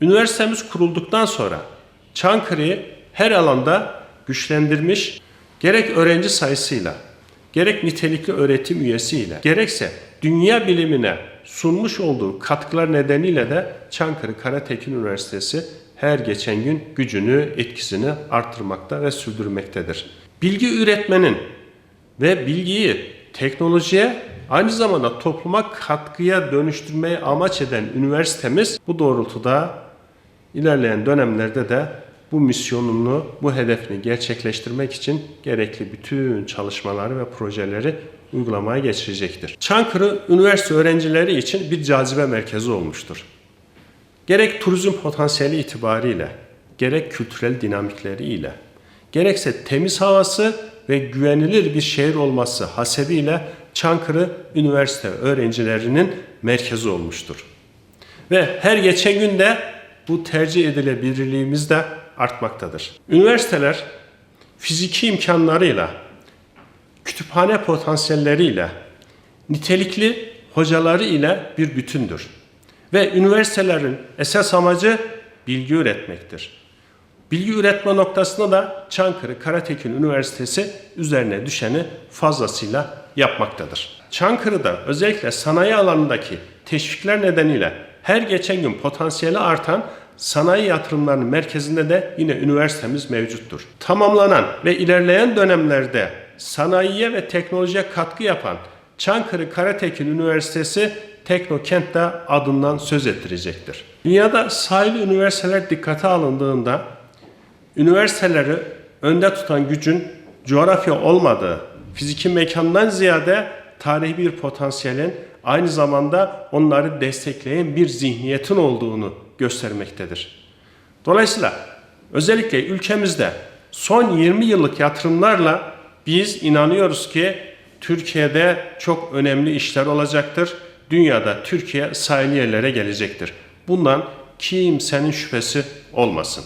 Üniversitemiz kurulduktan sonra Çankırı'yı her alanda güçlendirmiş, gerek öğrenci sayısıyla, gerek nitelikli öğretim üyesiyle, gerekse dünya bilimine sunmuş olduğu katkılar nedeniyle de Çankırı Karatekin Üniversitesi her geçen gün gücünü, etkisini arttırmakta ve sürdürmektedir. Bilgi üretmenin ve bilgiyi teknolojiye aynı zamanda topluma katkıya dönüştürmeyi amaç eden üniversitemiz bu doğrultuda ilerleyen dönemlerde de bu misyonunu, bu hedefini gerçekleştirmek için gerekli bütün çalışmaları ve projeleri uygulamaya geçirecektir. Çankırı üniversite öğrencileri için bir cazibe merkezi olmuştur. Gerek turizm potansiyeli itibariyle, gerek kültürel dinamikleriyle, gerekse temiz havası ve güvenilir bir şehir olması hasebiyle Çankırı üniversite öğrencilerinin merkezi olmuştur. Ve her geçen gün de bu tercih edilebilirliğimiz de artmaktadır. Üniversiteler fiziki imkanlarıyla, kütüphane potansiyelleriyle, nitelikli hocaları ile bir bütündür. Ve üniversitelerin esas amacı bilgi üretmektir. Bilgi üretme noktasında da Çankırı Karatekin Üniversitesi üzerine düşeni fazlasıyla yapmaktadır. Çankırı'da özellikle sanayi alanındaki teşvikler nedeniyle her geçen gün potansiyeli artan sanayi yatırımlarının merkezinde de yine üniversitemiz mevcuttur. Tamamlanan ve ilerleyen dönemlerde sanayiye ve teknolojiye katkı yapan Çankırı Karatekin Üniversitesi Teknokent'te adından söz ettirecektir. Dünyada sahili üniversiteler dikkate alındığında üniversiteleri önde tutan gücün coğrafya olmadığı, fiziki mekandan ziyade tarihi bir potansiyelin aynı zamanda onları destekleyen bir zihniyetin olduğunu göstermektedir. Dolayısıyla özellikle ülkemizde son 20 yıllık yatırımlarla biz inanıyoruz ki Türkiye'de çok önemli işler olacaktır. Dünyada Türkiye sayılı yerlere gelecektir. Bundan kimsenin şüphesi olmasın.